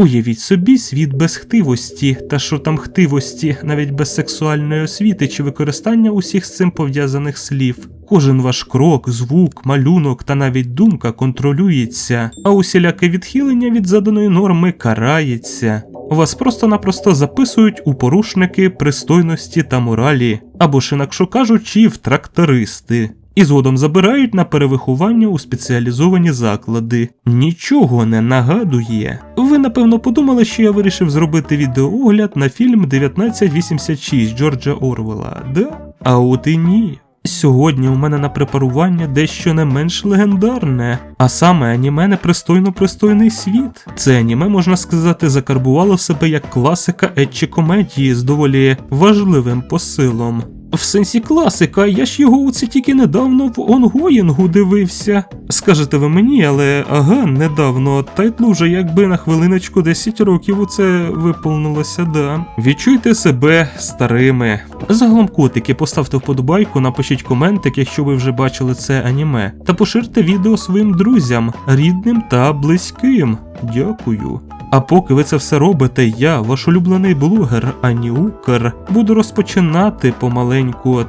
Уявіть собі світ без хтивості, та що там хтивості, навіть без сексуальної освіти чи використання усіх з цим пов'язаних слів. Кожен ваш крок, звук, малюнок та навіть думка контролюється, а усіляке відхилення від заданої норми карається. Вас просто-напросто записують у порушники пристойності та моралі, або ж інакше кажучи, в трактористи. І згодом забирають на перевиховання у спеціалізовані заклади. Нічого не нагадує. Ви напевно подумали, що я вирішив зробити відеоогляд на фільм 1986 Джорджа Орвела, да? А от і ні. Сьогодні у мене на препарування дещо не менш легендарне, а саме аніме непристойно пристойний світ. Це аніме, можна сказати, закарбувало себе як класика етчі комедії з доволі важливим посилом. В сенсі класика, я ж його оце тільки недавно в онгоїнгу дивився. Скажете ви мені, але ага, недавно тайтлу вже якби на хвилиночку 10 років у це виповнилося, да. Відчуйте себе старими. Загалом котики, поставте вподобайку, напишіть коментик, якщо ви вже бачили це аніме, та поширте відео своїм друзям, рідним та близьким. Дякую. А поки ви це все робите, я, ваш улюблений блогер Аніукер, буду розпочинати помаленьку,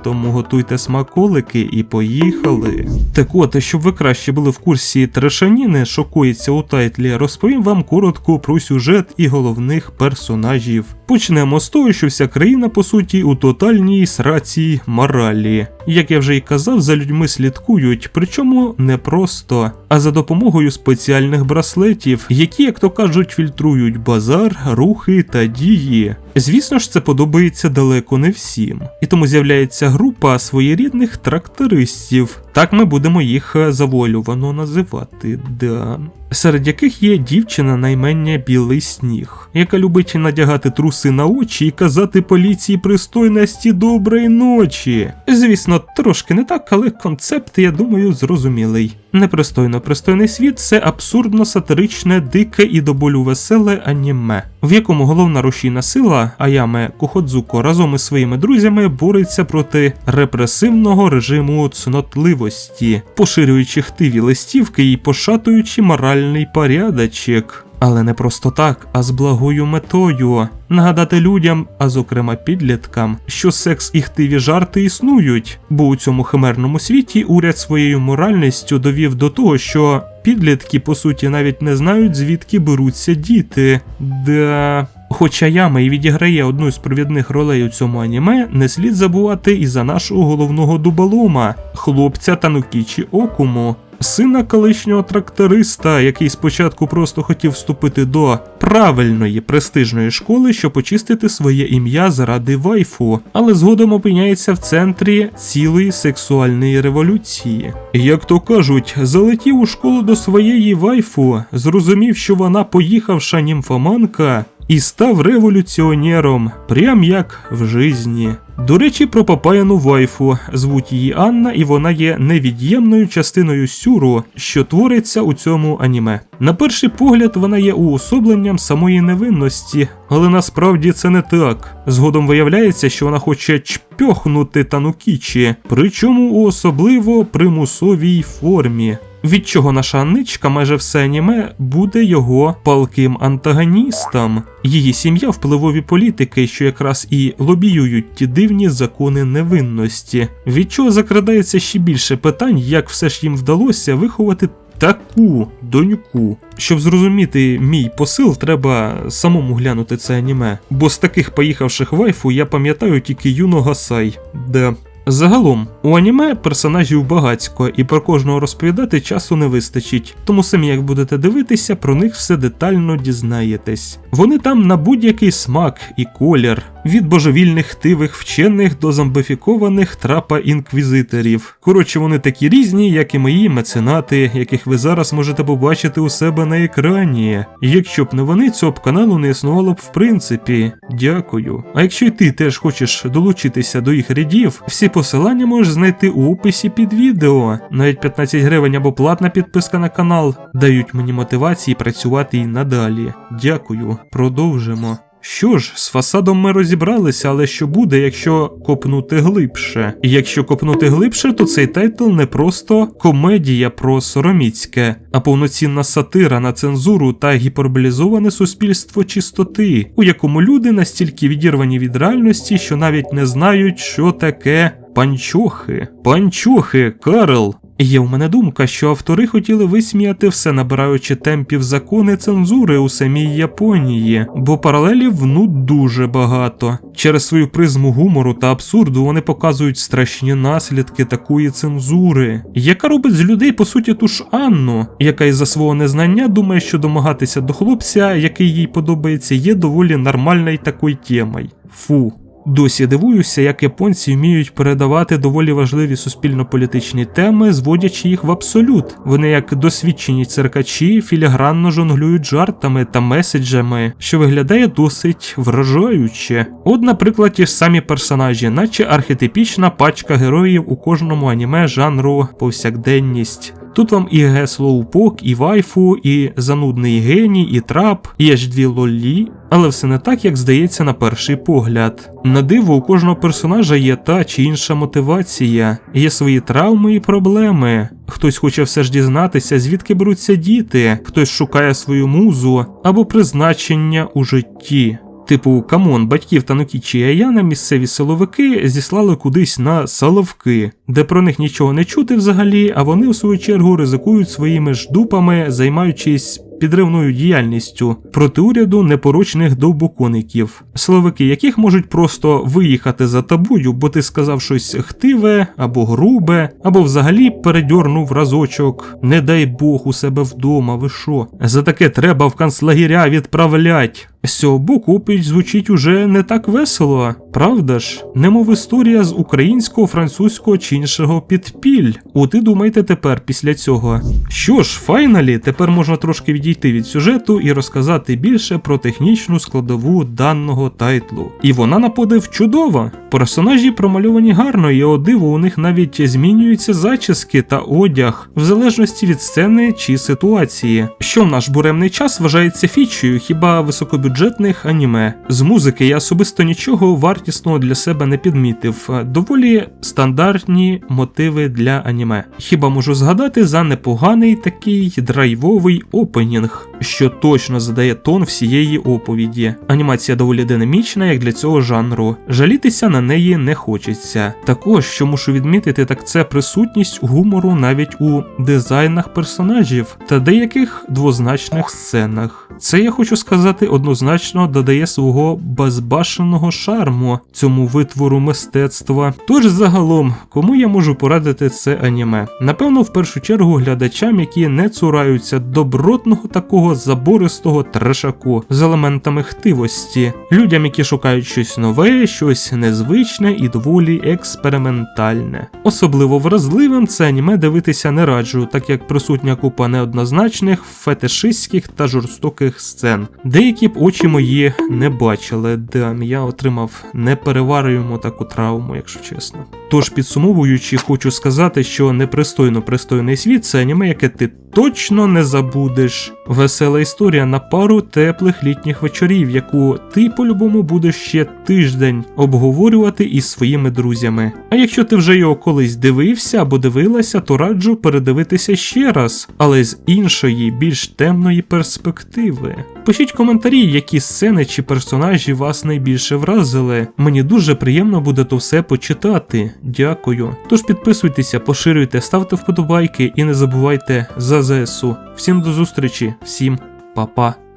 тому готуйте смаколики і поїхали. Так от, щоб ви краще були в курсі трешаніни, що коїться у тайтлі, розповім вам коротко про сюжет і головних персонажів. Почнемо з того, що вся країна по суті у тотальній сраці моралі. Як я вже й казав, за людьми слідкують, причому не просто, а за допомогою спеціальних браслетів, які, як то кажуть, фільтрують базар, рухи та дії. Звісно ж, це подобається далеко не всім, і тому з'являється група своєрідних трактористів. Так ми будемо їх е, завуальовано називати, да. Серед яких є дівчина наймення білий сніг, яка любить надягати труси на очі і казати поліції пристойності доброї ночі. Звісно, трошки не так, але концепт, я думаю, зрозумілий. Непристойно пристойний світ це абсурдно сатиричне, дике і до болю веселе аніме, в якому головна рушійна сила Аяме Куходзуко разом із своїми друзями бореться проти репресивного режиму цнотливості, поширюючи хтиві листівки і пошатуючи моральний порядочок. Але не просто так, а з благою метою нагадати людям, а зокрема підліткам, що секс і хтиві жарти існують, бо у цьому химерному світі уряд своєю моральністю довів до того, що підлітки по суті навіть не знають звідки беруться діти. Да. Хоча Яма і відіграє одну з провідних ролей у цьому аніме, не слід забувати і за нашого головного дуболома, хлопця Танукічі Окуму, сина колишнього тракториста, який спочатку просто хотів вступити до правильної престижної школи, щоб очистити своє ім'я заради вайфу, але згодом опиняється в центрі цілої сексуальної революції. Як то кажуть, залетів у школу до своєї вайфу, зрозумів, що вона поїхавша німфоманка. І став революціонером, прям як в житті. До речі, про папаяну вайфу звуть її Анна, і вона є невід'ємною частиною сюру, що твориться у цьому аніме. На перший погляд, вона є уособленням самої невинності, але насправді це не так. Згодом виявляється, що вона хоче чпьохнути Танукічі, причому у особливо примусовій формі. Від чого наша Анничка майже все аніме буде його палким антагоністом. Її сім'я впливові політики, що якраз і лобіюють ті дивні закони невинності, від чого закрадається ще більше питань, як все ж їм вдалося виховати таку доньку. Щоб зрозуміти мій посил, треба самому глянути це аніме. Бо з таких поїхавших вайфу я пам'ятаю тільки Юно Гасай, де. Загалом, у аніме персонажів багацько, і про кожного розповідати часу не вистачить, тому самі як будете дивитися, про них все детально дізнаєтесь. Вони там на будь-який смак і колір, від божевільних хтивих вчених до зомбифікованих трапа інквізиторів. Коротше, вони такі різні, як і мої меценати, яких ви зараз можете побачити у себе на екрані. Якщо б не вони, цього б каналу не існувало б в принципі. Дякую. А якщо й ти теж хочеш долучитися до їх рядів, всі посилання можеш знайти у описі під відео. Навіть 15 гривень або платна підписка на канал дають мені мотивації працювати і надалі. Дякую, продовжимо. Що ж, з фасадом ми розібралися, але що буде, якщо копнути глибше? І якщо копнути глибше, то цей тайтл не просто комедія про сороміцьке, а повноцінна сатира на цензуру та гіперболізоване суспільство чистоти, у якому люди настільки відірвані від реальності, що навіть не знають, що таке панчохи. Панчохи, Карл. Є в мене думка, що автори хотіли висміяти все, набираючи темпів закони цензури у самій Японії, бо паралелів ну дуже багато. Через свою призму гумору та абсурду вони показують страшні наслідки такої цензури, яка робить з людей по суті ту ж Анну, яка із-за свого незнання думає, що домагатися до хлопця, який їй подобається, є доволі нормальною такою темою. Фу. Досі дивуюся, як японці вміють передавати доволі важливі суспільно-політичні теми, зводячи їх в абсолют. Вони, як досвідчені циркачі, філігранно жонглюють жартами та меседжами, що виглядає досить вражаюче. От, наприклад, ті ж самі персонажі, наче архетипічна пачка героїв у кожному аніме жанру повсякденність. Тут вам і Геслоупок, і вайфу, і занудний геній, і трап, і H2 лолі, але все не так, як здається на перший погляд. На диво, у кожного персонажа є та чи інша мотивація, є свої травми і проблеми. Хтось хоче все ж дізнатися, звідки беруться діти, хтось шукає свою музу або призначення у житті. Типу, камон, батьків Танукічі і Аяна місцеві силовики зіслали кудись на Соловки, де про них нічого не чути взагалі, а вони у свою чергу ризикують своїми ж дупами, займаючись підривною діяльністю проти уряду непорочних довбокоників, силовики яких можуть просто виїхати за табую, бо ти сказав щось хтиве або грубе, або взагалі передьорнув разочок. Не дай Бог у себе вдома, ви що? За таке треба в канцлагеря відправлять. З цього звучить уже не так весело, правда ж? Немов історія з українського, французького чи іншого підпіль. От і думайте тепер після цього. Що ж, файналі, тепер можна трошки відійти від сюжету і розказати більше про технічну складову даного тайтлу. І вона на подив чудова. Персонажі промальовані гарно, і о диво у них навіть змінюються зачіски та одяг, в залежності від сцени чи ситуації. Що в наш буремний час вважається фічею, хіба високобюджетних аніме. З музики я особисто нічого вартісного для себе не підмітив. Доволі стандартні мотиви для аніме. Хіба можу згадати за непоганий такий драйвовий опенінг, 和 що точно задає тон всієї оповіді. Анімація доволі динамічна, як для цього жанру. Жалітися на неї не хочеться. Також, що мушу відмітити, так це присутність гумору навіть у дизайнах персонажів та деяких двозначних сценах. Це я хочу сказати однозначно додає свого безбашеного шарму цьому витвору мистецтва. Тож загалом, кому я можу порадити це аніме? Напевно, в першу чергу глядачам, які не цураються добротного такого забористого трешаку з елементами хтивості, людям, які шукають щось нове, щось незвичне і доволі експериментальне. Особливо вразливим це аніме дивитися не раджу, так як присутня купа неоднозначних, фетишистських та жорстоких сцен. Деякі б очі мої не бачили, де я отримав непереварюємо таку травму, якщо чесно. Тож підсумовуючи, хочу сказати, що непристойно пристойний світ це аніме, яке ти точно не забудеш. Весела історія на пару теплих літніх вечорів, яку ти по-любому будеш ще тиждень обговорювати із своїми друзями. А якщо ти вже його колись дивився або дивилася, то раджу передивитися ще раз, але з іншої, більш темної перспективи. Пишіть коментарі, які сцени чи персонажі вас найбільше вразили. Мені дуже приємно буде то все почитати. Дякую. Тож підписуйтеся, поширюйте, ставте вподобайки і не забувайте за ЗСУ. Всім до зустрічі, всім па-па.